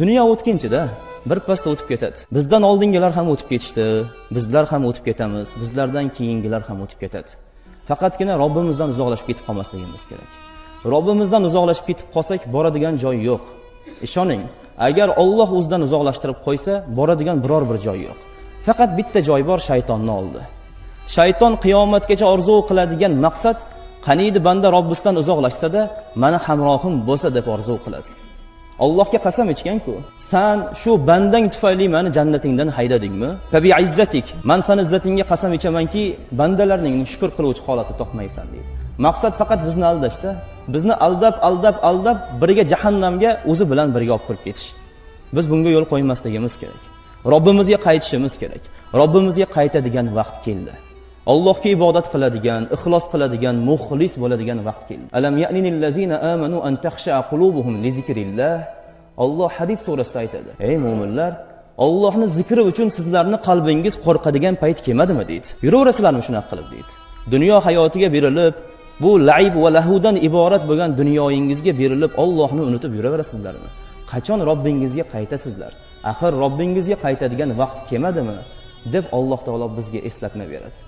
dunyo o'tkinchida birpasda o'tib ketadi. Bizdan oldingilar ham o'tib ketishdi bizlar ham o'tib ketamiz bizlardan keyingilar ham o'tib ketadi. Faqatgina robbimizdan uzoqlashib ketib qolmasligimiz kerak. Robbimizdan uzoqlashib ketib qolsak boradigan joy yo'q. Ishoning agar olloh o'zidan uzoqlashtirib qo'ysa boradigan biror bir joy yo'q. Faqat bitta joy bor shaytonni oldi. Shayton qiyomatgacha orzu qiladigan maqsad qaniydi banda robbisidan uzoqlashsada mani hamrohim bo'lsa deb orzu qiladi. Allohga qasam ichganku. San shu bandang tufayli mani jannatingdan haydadingmi? Tabi izzatik man sani izzatingga qasam ichamanki bandalarning shukur qiluvchi holatni topmaysan deydi. Maqsad faqat bizni aldashda bizni aldab aldab aldab birga jahannamga o'zi bilan birga olib kirib ketish. Biz bunga yo'l qo'ymasligimiz kerak. Robbimizga qaytishimiz kerak. Robbimizga qaytadigan vaqt keldi. Allohga ibodat qiladigan ixlos qiladigan muxlis bo'ladigan vaqt keldi. Alam ya'ninillazina amanu an takhsha qulubuhum li zikrillah? Alloh hadis surasida aytadi. Ey mo'minlar Allohni zikri uchun sizlarni qalbingiz qo'rqadigan payt kelmadimi deydi. Yuraverasizlarmi shunaqa qilib deydi. Dunyo hayotiga berilib bu laib va lahudan iborat bo'lgan dunyoyingizga berilib Allohni unutib yuraverasizlarmi? Qachon robbingizga qaytasizlar? Axir robbingizga qaytadigan vaqt kelmadimi? deb alloh taolo bizga eslatma beradi?